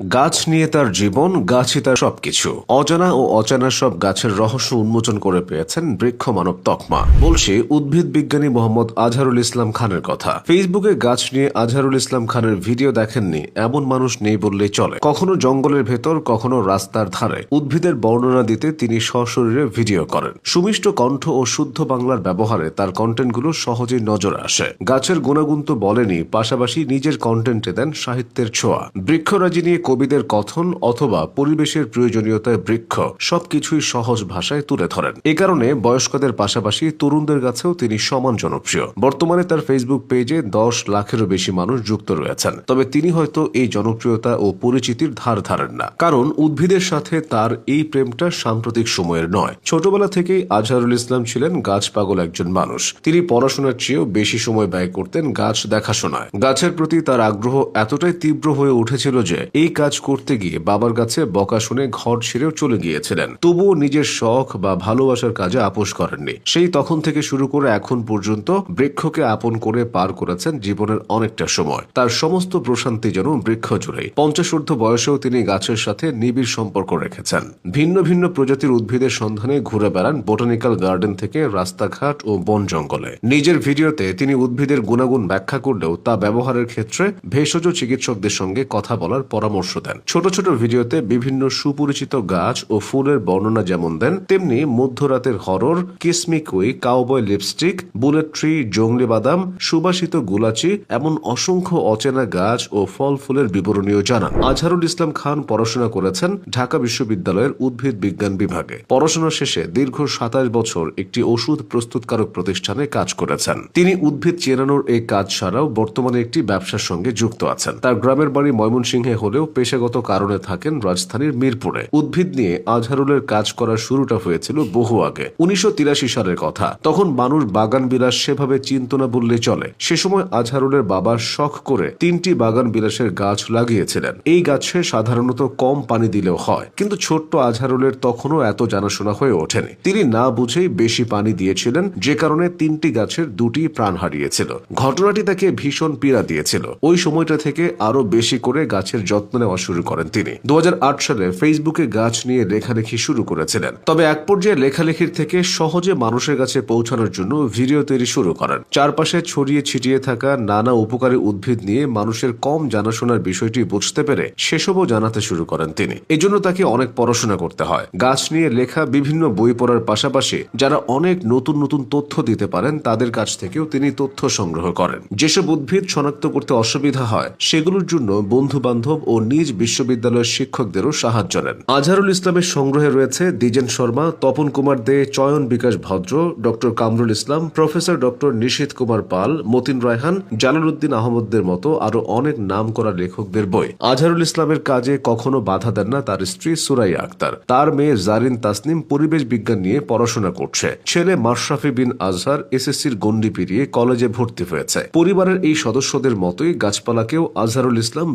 গাছ নিয়ে তার জীবন, গাছই তার সবকিছু। অজানা ও অজানা সব গাছের রহস্য উন্মোচন করে পেয়েছেন বৃক্ষ মানব তকমা। বলছে, উদ্ভিদ বিজ্ঞানী মোহাম্মদ আজহারুল ইসলাম খানের কথা। ফেসবুকে গাছ নিয়ে আজহারুল ইসলাম খানের ভিডিও দেখেননি, এমন মানুষ নেই বললেই চলে। কখনো জঙ্গলের ভেতর, কখনো রাস্তার ধারে। উদ্ভিদের বর্ণনা দিতে তিনি সশরীরে ভিডিও করেন। সুমিষ্ট কণ্ঠ ও শুদ্ধ বাংলার ব্যবহারে তার কন্টেন্টগুলো সহজেই নজরে আসে। গাছের গুণাগুণ তো বলেনি, পাশাপাশি নিজের কন্টেন্টে দেন সাহিত্যের ছোঁয়া। বৃক্ষরাজি নিয়ে কবিদের কথন অথবা পরিবেশের প্রয়োজনীয়তায় বৃক্ষ সবকিছুই সহজ ভাষায় তুলে ধরেন। এ কারণে বয়স্কদের পাশাপাশি তরুণদের কাছেও তিনি সমান জনপ্রিয়। বর্তমানে তার ফেসবুক পেজে দশ লাখেরও বেশি মানুষ যুক্ত রয়েছেন। তবে তিনি হয়তো এই জনপ্রিয়তা ও পরিচিতির ধার ধারেন না। কারণ উদ্ভিদের সাথে তার এই প্রেমটা সাম্প্রতিক সময়ের নয়। ছোটবেলা থেকেই আজহারুল ইসলাম ছিলেন গাছ পাগল একজন মানুষ। তিনি পড়াশোনার চেয়েও বেশি সময় ব্যয় করতেন গাছ দেখাশোনায়। গাছের প্রতি তার আগ্রহ এতটাই তীব্র হয়ে উঠেছিল যে এই কাজ করতে গিয়ে বাবার কাছে বকা শুনে ঘর ছেড়েও চলে গিয়েছিলেন। তবুও নিজের শখ বা ভালোবাসার কাজে আপোষ করেননি। সেই তখন থেকে শুরু করে এখন পর্যন্ত বৃক্ষকে আপন করে পার করেছেন জীবনের অনেকটা সময়। তার সমস্ত প্রশান্তি যেন বৃক্ষ জুড়ে। পঞ্চাশোর্ধ বয়সেও তিনি গাছের সাথে নিবিড় সম্পর্ক রেখেছেন। ভিন্ন ভিন্ন প্রজাতির উদ্ভিদের সন্ধানে ঘুরে বেড়ান বোটানিক্যাল গার্ডেন থেকে রাস্তাঘাট ও বন জঙ্গলে। নিজের ভিডিওতে তিনি উদ্ভিদের গুণাগুণ ব্যাখ্যা করলেও তা ব্যবহারের ক্ষেত্রে ভেষজ চিকিৎসকদের সঙ্গে কথা বলার পরামর্শ দেন। ছোট ছোট ভিডিওতে বিভিন্ন সুপরিচিত গাছ ও ফুলের বর্ণনা যেমন দেন, তেমনি মধ্যরাতের হরর, কিসমিক উই কাউবয় লিপস্টিক, বুলেট ট্রি, জংলি বাদাম, সুবাসিত গুলাচি, এমন অসংখ্য অচেনা গাছ ও ফল ফুলের বিবরণীয় জানান। আজহারুল ইসলাম খান পড়াশোনা করেছেন ঢাকা বিশ্ববিদ্যালয়ের উদ্ভিদ বিজ্ঞান বিভাগে। পড়াশোনা শেষে দীর্ঘ সাতাশ বছর একটি ওষুধ প্রস্তুতকারক প্রতিষ্ঠানে কাজ করেছেন। তিনি উদ্ভিদ চেনানোর এই কাজ ছাড়াও বর্তমানে একটি ব্যবসার সঙ্গে যুক্ত আছেন। তার গ্রামের বাড়ি ময়মনসিংহে হলেও পেশাগত কারণে থাকেন রাজধানীর মিরপুরে। উদ্ভিদ নিয়ে আজহারুলের কাজ করার শুরুটা হয়েছিল বহু আগে। উনিশশো তিরাশি সালের কথা। তখন মানুষ বাগান বিলাস সেভাবে চিন্ত না বললে চলে। সে সময় আজহারুলের বাবা শখ করে তিনটি বাগান বিলাসের গাছ লাগিয়েছিলেন। এই গাছে সাধারণত কম পানি দিলেও হয়। কিন্তু ছোট্ট আজহারুলের তখনও এত জানাশোনা হয়ে ওঠেনি। তিনি না বুঝেই বেশি পানি দিয়েছিলেন, যে কারণে তিনটি গাছের দুটি প্রাণ হারিয়েছিল। ঘটনাটি তাকে ভীষণ পীড়া দিয়েছিল। ওই সময়টা থেকে আরও বেশি করে গাছের যত্ন নেওয়া শুরু করেন তিনি। দু হাজার আট সালে ফেসবুকে গাছ নিয়ে লেখালেখি শুরু করেছিলেন। তবে এক পর্যায়ে লেখালেখির থেকে সহজে মানুষের কাছে পৌঁছানোর জন্য ভিডিও তৈরি শুরু করেন। চারপাশে ছড়িয়ে ছিটিয়ে থাকা নানা উপকারী উদ্ভিদ নিয়ে মানুষের কম জানাশোনার বিষয়টি বুঝতে পেরে সেসবও জানাতে শুরু করেন তিনি। এজন্য তাকে অনেক পড়াশোনা করতে হয়। গাছ নিয়ে লেখা বিভিন্ন বই পড়ার পাশাপাশি যারা অনেক নতুন নতুন তথ্য দিতে পারেন, তাদের কাছ থেকেও তিনি তথ্য সংগ্রহ করেন। যেসব উদ্ভিদ শনাক্ত করতে অসুবিধা হয়, সেগুলোর জন্য বন্ধু বান্ধব ও নিজ বিশ্ববিদ্যালয়ের শিক্ষকদেরও সাহায্য নেন। আজহারুল ইসলামের সংগ্রহে রয়েছে Dwijen Sharma, Tapan Kumar Dey, Chayan Bikash Bhadra, doctor Kamrul Islam, professor doctor Nishit Kumar Pal, Matin Raihan, Jalaluddin আহমদদের মতো আরও অনেক নাম করা লেখকদের বই। আজহারুল ইসলামের কাজে কখনো বাধা দেন না তার স্ত্রী সুরাইয়া আক্তার। তার মেয়ে জারিন তাসনিম পরিবেশ বিজ্ঞান নিয়ে পড়াশোনা করছে। ছেলে মাশরাফি বিন আজহার এসএসসির গণ্ডি পেরিয়ে কলেজে ভর্তি হয়েছে। পরিবারের এই সদস্যদের মতোই গাছপালাকেও আজহারুল ইসলাম